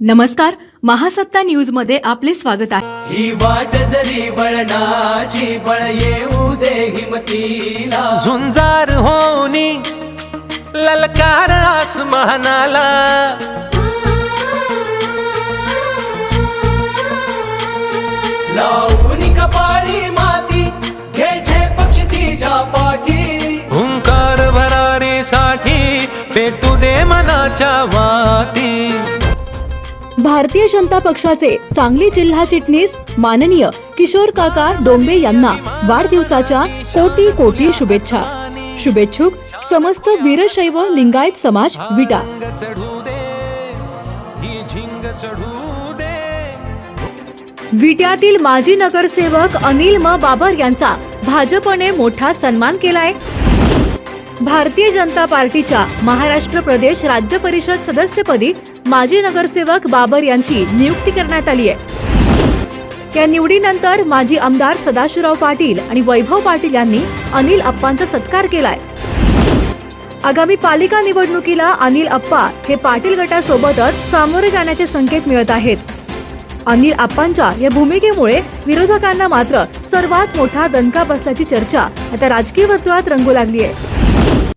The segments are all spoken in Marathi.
नमस्कार महासत्ता न्यूजमध्ये आपले स्वागत आहे. ही वाट जरी बळणाची बळ येऊ दे हिमतीला. झुंजार होनी ललकार आसमानाला. लावून कपाळी माती घ्यायचे पक्षी तिच्या पाठी. हुंकार भरारीसाठी पेटू दे मनाच्या वाती. भारतीय जनता पक्षाचे सांगली जिल्हा चिटणीस माननीय किशोर काका डोंबे यांना वाढदिवसाच्या कोटी कोटी शुभेच्छा. शुभेच्छुक समस्त वीरशैव लिंगायत समाज विटा. विट्यातील माजी नगरसेवक अनिल म. बाबर यांचा भाजपने मोठा सन्मान केलाय. भारतीय जनता पार्टीच्या महाराष्ट्र प्रदेश राज्य परिषद सदस्यपदी माजी नगरसेवक बाबर यांची नियुक्ती करण्यात आली आहे. या निवडीनंतर माजी आमदार सदाशिवराव पाटील आणि वैभव पाटील यांनी अनिल अप्पांचा सत्कार केलाय. आगामी पालिका निवडणुकीला अनिल अप्पा हे पाटील गटासोबतच सामोरे जाण्याचे संकेत मिळत आहेत. अनिल आप्पांच्या या भूमिकेमुळे विरोधकांना मात्र सर्वात मोठा दणका बसल्याची चर्चा आता राजकीय वर्तुळात रंगू लागली आहे.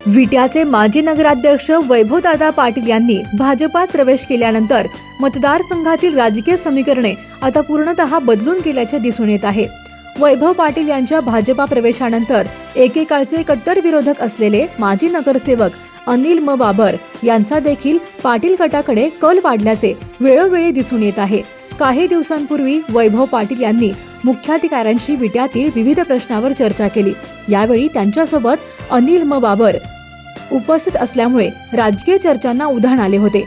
विट्याचे माजी नगराध्यक्ष वैभवदादा पाटील यांनी भाजपात प्रवेश केल्यानंतर मतदारसंघातील राजकीय समीकरणे आता पूर्णतः बदलून गेल्याचे दिसून येत आहे. वैभव पाटील यांच्या भाजपा प्रवेशानंतर एकेकाळचे कट्टर विरोधक असलेले माजी नगरसेवक अनिल म. बाबर यांचा देखील पाटील गटाकडे कल वाढल्याचे वेळोवेळी दिसून येत आहे. काही दिवसांपूर्वी वैभव पाटील यांनी मुख्याधिकाऱ्यांशी विट्यातील विविध प्रश्नावर चर्चा केली. यावेळी त्यांच्यासोबत अनिल म. बाबर उपस्थित असल्यामुळे राजकीय चर्चांना उधाण आले होते.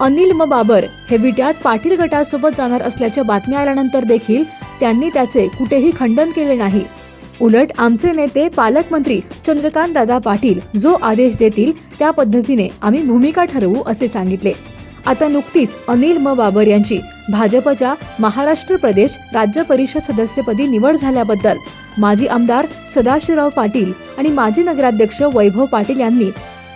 अनिल म. बाबर हे विट्यात पाटील गटासोबत जाणार असल्याच्या बातम्या आल्यानंतर देखील त्यांनी त्याचे कुठेही खंडन केले नाही. उलट आमचे नेते पालकमंत्री चंद्रकांत दादा पाटील जो आदेश देतील त्या पद्धतीने आम्ही भूमिका ठरवू असे सांगितले. आता नुकतीच अनिल म. बाबर यांची भाजपच्या महाराष्ट्र प्रदेश राज्य परिषद सदस्यपदी निवड झाल्याबद्दल माजी आमदार सदाशिवराव पाटील आणि माजी नगराध्यक्ष वैभव पाटील यांनी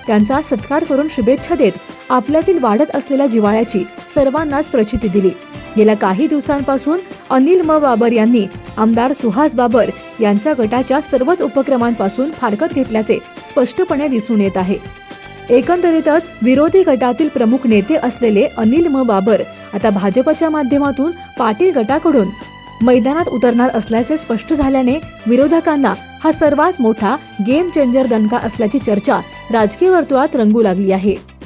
त्यांचा सत्कार करून शुभेच्छा देत आपल्यातील वाढत असलेल्या जिव्हाळ्याची सर्वांनाच प्रचिती दिली. गेल्या काही दिवसांपासून अनिल म. बाबर यांनी आमदार सुहास बाबर यांच्या गटाच्या सर्वच उपक्रमांपासून फारकत घेतल्याचे स्पष्टपणे दिसून येत आहे. एकंदरीतच विरोधी गटातील प्रमुख नेते असलेले अनिल म. बाबर आता भाजपच्या माध्यमातून पाटील गटाकडून मैदानात उतरणार असल्याचे स्पष्ट झाल्याने विरोधकांना हा सर्वात मोठा गेम चेंजर दणका असल्याची चर्चा राजकीय वर्तुळात रंगू लागली आहे.